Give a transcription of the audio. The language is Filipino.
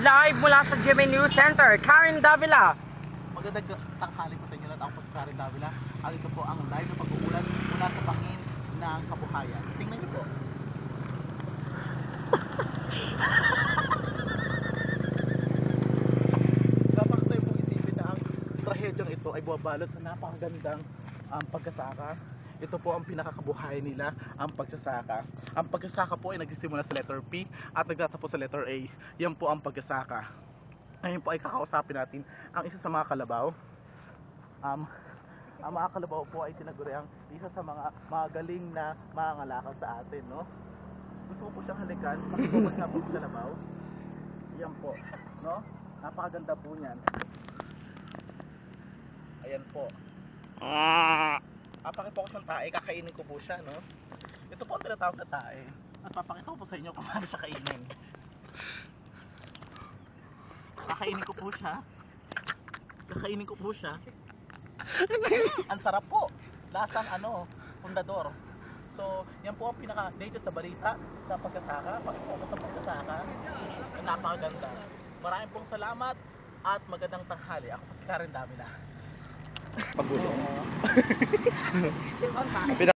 Live mula sa GMA News Center, Karen Davila. Magandang tanghali po sa inyo lahat. Ako po si Karen Davila. At ito po ang live na pag-uulat mula sa bangin ng kabuhayan. Tingnan niyo po. Dapat tayo pong isipin na ang trahedyang ito ay buwabalot sa napakagandang um, pagkasaka. Ito po ang pinakakabuhayan nila, ang pagsasaka. Ang pagsasaka po ay nagsisimula sa letter P at nagtatapos sa letter A. Yan po ang pagsasaka. Ngayon po ay kakausapin natin ang isa sa mga kalabaw. Um, ang mga kalabaw po ay tinaguri ang isa sa mga magaling na mga ngalakal sa atin, no? Gusto ko po siyang halikan, na po sa kalabaw. Yan po, no? Napakaganda po niyan. Ayan po. Ah, pakipokus ng tae, kakainin ko po siya, no? Ito po ang tinatawag na tae. At papakita ko po sa inyo kung paano siya kainin. Kakainin ko po siya. Kakainin ko po siya. ang sarap po. Lasang ano, pundador. So, yan po ang pinaka dito sa balita sa pagkasaka, pagkasaka sa pagkasaka. Napakaganda. Maraming pong salamat at magandang tanghali. Ako po si Karen Davila. Pagulong. ไปด่า